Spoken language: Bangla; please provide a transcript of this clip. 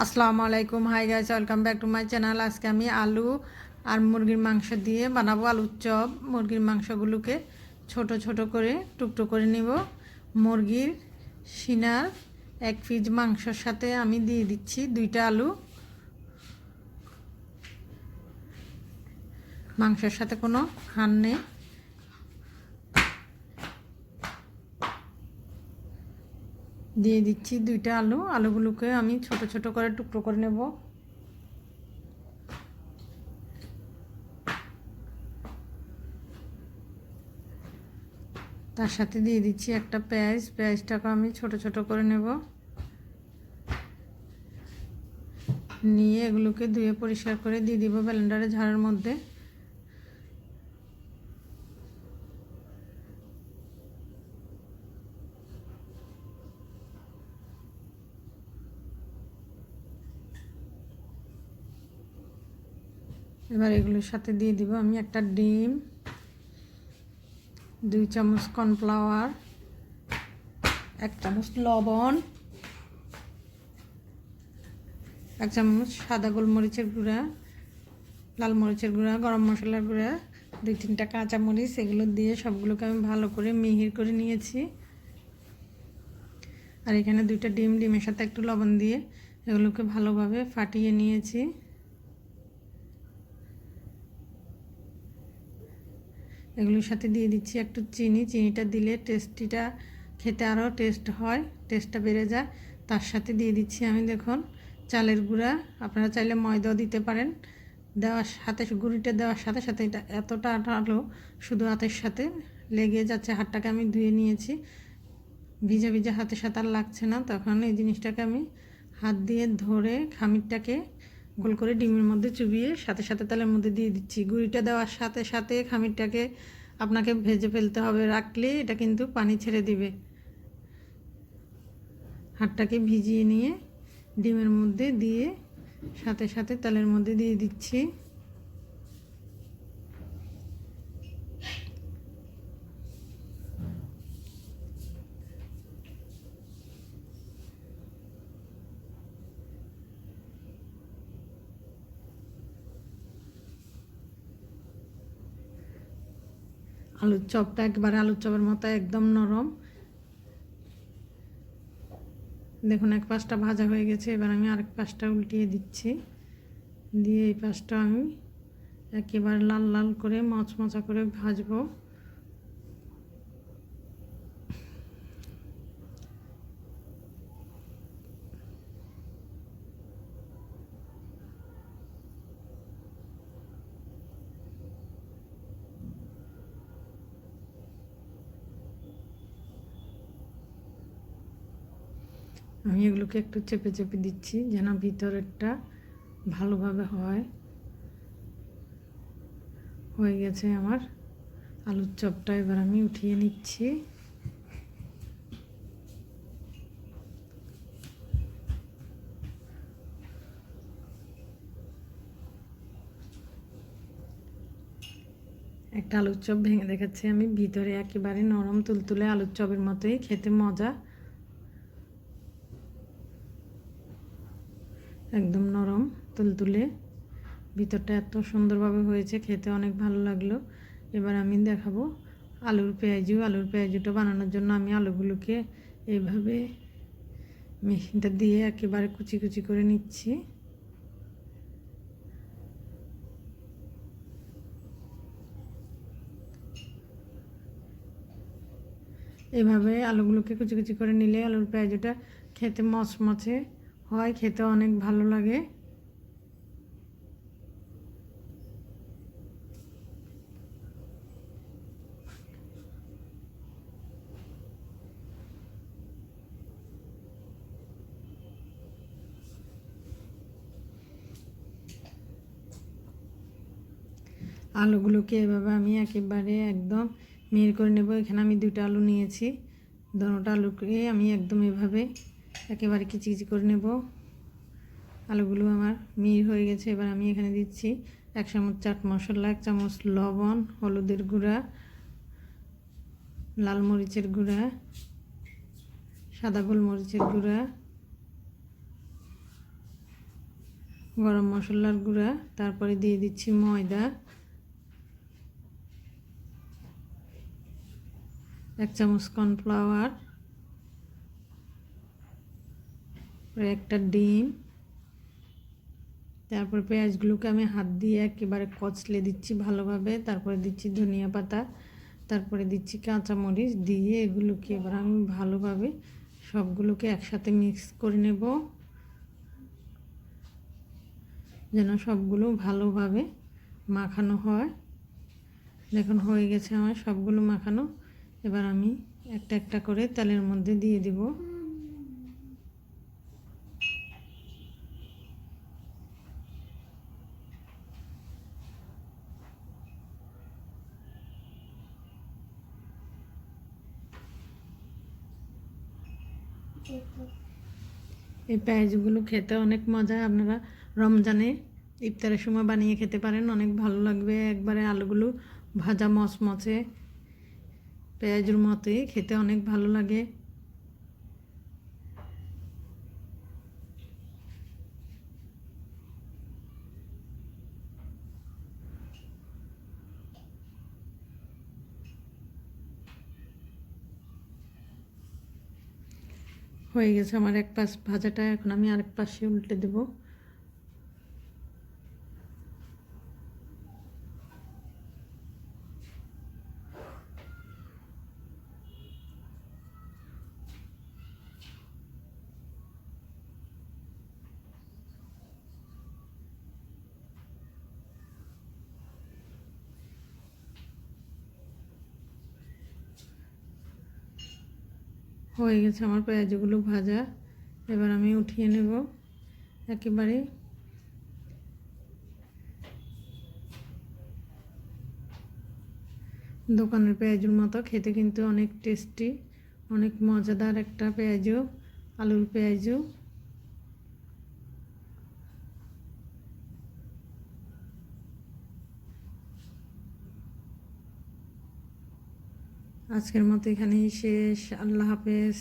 আসসালামু আলাইকুম। Hi guys welcome back to my channel আজকে আমি আলু আর মুরগির মাংস দিয়ে বানাবো আলুর চপ। মুরগির মাংসগুলোকে ছোট ছোট করে টুকটো করে নিব। মুরগির সিনার এক পিস মাংসর সাথে আমি দিয়ে দিচ্ছি দুইটা আলু। মাংসের সাথে কোনো হান নেই। দিয়ে দিচ্ছি দুইটা আলু। আলুগুলোকে আমি ছোট ছোট করে টুকরো করে নেব। তার সাথে দিয়ে দিচ্ছি একটা পেঁয়াজ। পেঁয়াজটাকে আমি ছোট ছোট করে নেব। নিয়ে এগুলোকে ধুয়ে পরিষ্কার করে দিয়ে দিব ব্যালেন্ডারে ঝাড়ের মধ্যে। এবার এগুলোর সাথে দিয়ে দিব আমি একটা ডিম, দুই চামচ কর্নফ্লাওয়ার, এক চামচ লবণ, এক চামচ সাদা গোলমরিচের গুঁড়া, লাল মরিচের গুঁড়া, গরম মশলার গুঁড়া, দুই তিনটা কাঁচা মরিচ, এগুলো দিয়ে সবগুলোকে আমি ভালো করে মিহির করে নিয়েছি। আর এখানে দুইটা ডিম, ডিমের সাথে একটু লবণ দিয়ে এগুলোকে ভালোভাবে ফাটিয়ে নিয়েছি। এগুলোর সাথে দিয়ে দিচ্ছি একটু চিনি। চিনিটা দিলে টেস্টিটা খেতে আরও টেস্ট হয়, টেস্টটা বেড়ে যায়। তার সাথে দিয়ে দিচ্ছি আমি দেখুন চালের গুঁড়া। আপনারা চাইলে ময়দাও দিতে পারেন। দেওয়ার সাথে, গুঁড়িটা দেওয়ার সাথে সাথে এটা এতটা আঠালো, শুধু হাতের সাথে লেগে যাচ্ছে। হাতটাকে আমি ধুয়ে নিয়েছি। ভিজা ভিজা হাতের সাথে আর লাগছে না। তখন এই জিনিসটাকে আমি হাত দিয়ে ধরে খামিরটাকে গোল করে ডিমের মধ্যে চুবিয়ে সাথে সাথে তেলের মধ্যে দিয়ে দিচ্ছি। গুঁড়িটা দেওয়ার সাথে সাথে খামিরটাকে আপনাকে ভেজে ফেলতে হবে। রাখলে এটা কিন্তু পানি ছেড়ে দিবে। হাতটাকে ভিজিয়ে নিয়ে ডিমের মধ্যে দিয়ে সাথে সাথে তেলের মধ্যে দিয়ে দিচ্ছি। আলুর চপটা একবারে আলুর চপের মতো একদম নরম। দেখুন, এক পাশটা ভাজা হয়ে গেছে, এবার আমি আরেক পাশটা উল্টিয়ে দিচ্ছি। দিয়ে এই পাশটা আমি একেবারে লাল লাল করে মচমচা করে ভাজবো। আমি এগুলোকে একটু চেপে চেপে দিচ্ছি যেন ভিতরেরটা ভালোভাবে হয়। হয়ে গেছে আমার আলুর চপটা, এবার আমি উঠিয়ে নিচ্ছি। একটা আলুর চপ ভেঙে দেখাচ্ছি আমি, ভিতরে একেবারে নরম তুলতুলে আলুর চপের মতোই, খেতে মজা। একদম নরম তুলতুলে ভিতরটা এত সুন্দরভাবে হয়েছে, খেতে অনেক ভালো লাগল। এবার আমি দেখাবো আলুর পেঁয়াজু। আলুর পেঁয়াজুটা বানানোর জন্য আমি আলুগুলোকে এইভাবে মেশিনটা দিয়ে একেবারে কুচি কুচি করে নিচ্ছি। এভাবে আলুগুলোকে কুচি কুচি করে নিলে আলুর পেঁয়াজুটা খেতে মচমচে হয়, খেতে অনেক ভালো লাগে। আলুগুলোকে এভাবে আমি একেবারে একদম মেয়ের করে নেব। এখানে আমি দুটো আলু নিয়েছি। দোনোটা আলুকে আমি একদম এভাবে একেবারে কিচি কিচি করে নেব। আলুগুলো আমার মির হয়ে গেছে, এবার আমি এখানে দিচ্ছি এক চামচ চাট মশলা, এক চামচ লবণ, হলুদের গুঁড়া, লাল মরিচের গুঁড়া, সাদা গোলমরিচের গুঁড়া, গরম মশলার গুঁড়া, তারপরে দিয়ে দিচ্ছি ময়দা। এক চামচ কর্নফ্লাওয়ার একটা ডিম। তারপর পেঁয়াজগুলোকে আমি হাত দিয়ে একেবারে কচলে দিচ্ছি ভালোভাবে। তারপরে দিচ্ছি ধনিয়া পাতা। তারপরে দিচ্ছি কাঁচামরিচ দিয়ে এগুলোকে এবার আমি ভালোভাবে সবগুলোকে একসাথে মিক্স করে নেব। যেন সবগুলো ভালোভাবে মাখানো হয়। দেখুন, হয়ে গেছে আমার সবগুলো মাখানো। এবার আমি একটা একটা করে তেলের মধ্যে দিয়ে দিব। এই পেঁয়াজগুলো খেতে অনেক মজা। আপনারা রমজানে ইফতারের সময় বানিয়ে খেতে পারেন, অনেক ভালো লাগবে। একবারে আলুগুলো ভাজা মচমচে পেঁয়াজের মতোই খেতে অনেক ভালো লাগে। হয়ে গেছে আমার এক পাশ ভাজাটা এখন আমি আরেক পাশে উল্টে দেব। হয়ে গেছে আমার পেঁয়াজগুলো ভাজা। এবার আমি উঠিয়ে নেব একেবারে। দোকানের পেঁয়াজুর মতো, খেতে কিন্তু অনেক টেস্টি, অনেক মজাদার একটা পেঁয়াজু আলুর পেঁয়াজু আজকের মতো এখানেই শেষ। আল্লাহ হাফেজ।